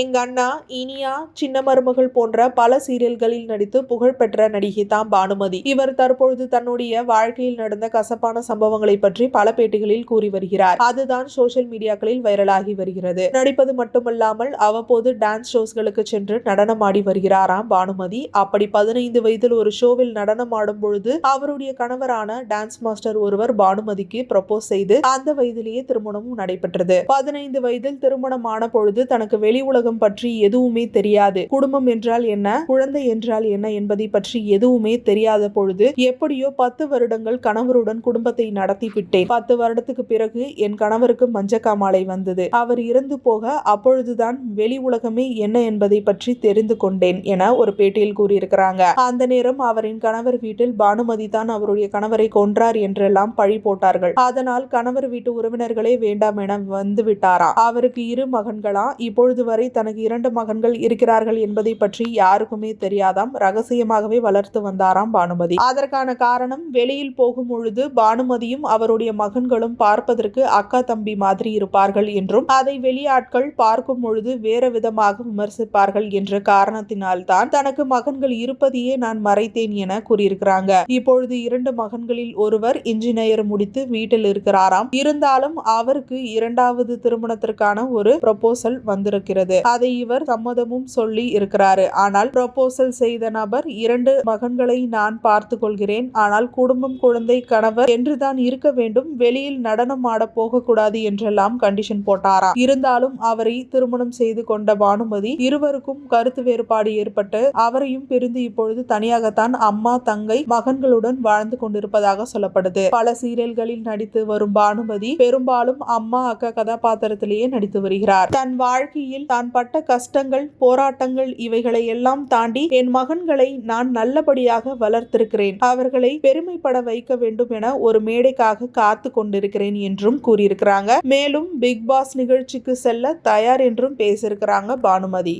எங்க அண்ணா இனியா சின்ன மருமகள் போன்ற பல சீரியல்களில் நடித்து புகழ்பெற்ற நடிகை தான் பானுமதி. இவர் தற்பொழுது தன்னுடைய வாழ்க்கையில் நடந்த கசப்பான சம்பவங்களை பற்றி பல பேட்டிகளில் கூறி வருகிறார். அதுதான் சோசியல் மீடியாக்களில் வைரலாகி வருகிறது. நடிப்பது மட்டுமல்லாமல் அவ்வப்போது டான்ஸ் ஷோஸ்களுக்கு சென்று நடனமாடி வருகிறாராம் பானுமதி. அப்படி பதினைந்து வயதில் ஒரு ஷோவில் நடனம் ஆடும் பொழுது அவருடைய கணவரான டான்ஸ் மாஸ்டர் ஒருவர் பானுமதிக்கு ப்ரப்போஸ் செய்து அந்த வயதிலேயே திருமணமும் நடைபெற்றது. பதினைந்து வயதில் திருமணமான பொழுது தனக்கு வெளி உலகம் பற்றி எதுவுமே தெரியாது. குடும்பம் என்றால் என்ன? குழந்தை என்றால் என்ன என்பதை பற்றி எதுவுமே தெரியாத பொழுது எப்படியோ பத்து வருடங்கள் கணவருடன் குடும்பத்தை நடத்தி விட்டேன். பத்து வருடத்துக்கு பிறகு என் கணவருக்கு மஞ்சக்காமாலை வந்தது. அவர் இறந்து போக அப்பொழுதுதான் வெளி உலகமே என்ன என்பதை பற்றி தெரிந்து கொண்டேன் என ஒரு பேட்டியில் கூறியிருக்கிறாங்க. அந்த நேரம் அவரின் கணவர் வீட்டில் பானுமதி தான் அவருடைய கணவரை கொன்றார் என்றெல்லாம் பழி போட்டார்கள். அதனால் கணவர் வீட்டு உறவினர்களே வேண்டாம் என வந்து விட்டாராம். அவருக்கு இரு மகன்களா? இப்பொழுது வரை தனக்கு இரண்டு மகன்கள் இருக்கிறார்கள் என்பதை பற்றி யாருக்குமே தெரியாதாம். ரகசியமாகவே வளர்த்து வந்தாராம் பானுமதி. அதற்கான காரணம் வெளியில் போகும் பொழுது பானுமதியும் அவருடைய மகன்களும் பார்ப்பதற்கு அக்கா தம்பி மாதிரி இருப்பார்கள் என்றும் அதை வெளியாட்கள் பார்க்கும் பொழுது வேற விதமாக விமர்சிப்பார்கள் என்ற காரணத்தினால்தான் தனக்கு மகன்கள் இருப்பதையே நான் மறைத்தேன் என கூறியிருக்கிறாங்க. இப்பொழுது இரண்டு மகன்களில் ஒருவர் இன்ஜினியர் முடித்து வீட்டில் இருக்கிறாராம். இருந்தாலும் அவருக்கு இரண்டாவது திருமணத்திற்கான ஒரு ப்ரொபோசல் வந்திருக்கிறது. அதை இவர் சம்மதமும் சொல்லி இருக்கிறாரு. ஆனால் ப்ரொபோசல் செய்த நபர் இரண்டு மகன்களை நான் பார்த்து கொள்கிறேன் ஆனால் குடும்பம் குழந்தை கணவர் என்றுதான் இருக்க வேண்டும். வெளியில் நடனம் ஆட போகக்கூடாது என்றெல்லாம் கண்டிஷன் போட்டாராம் இருந்தாலும் அவரை திருமணம் செய்து கொண்ட பானுமதி இருவருக்கும் கருத்து வேறுபாடு ஏற்பட்டு அவரையும் பிரிந்து இப்பொழுது தனியாகத்தான் அம்மா தங்கை மகன்களுடன் வாழ்ந்து கொண்டிருப்பதாக சொல்லப்படுது. பல சீரியல்களில் நடித்து வரும் பானுமதி பெரும்பாலும் அம்மா அக்கா கதாபாத்திரத்திலேயே நடித்து வருகிறார். தன் வாழ்க்கையில் தான் பட்ட கஷ்டங்கள் போராட்டங்கள் இவைகளை எல்லாம் தாண்டி என் மகன்களை நான் நல்லபடியாக வளர்த்திருக்கிறேன். அவர்களை பெருமைப்பட வைக்க வேண்டும் என ஒரு மேடைக்காக காத்து கொண்டிருக்கிறேன் என்றும் கூறியிருக்கிறாங்க. மேலும் பிக் பாஸ் நிகழ்ச்சிக்கு செல்ல தயார் என்றும் பேசியிருக்கிறாங்க பானுமதி.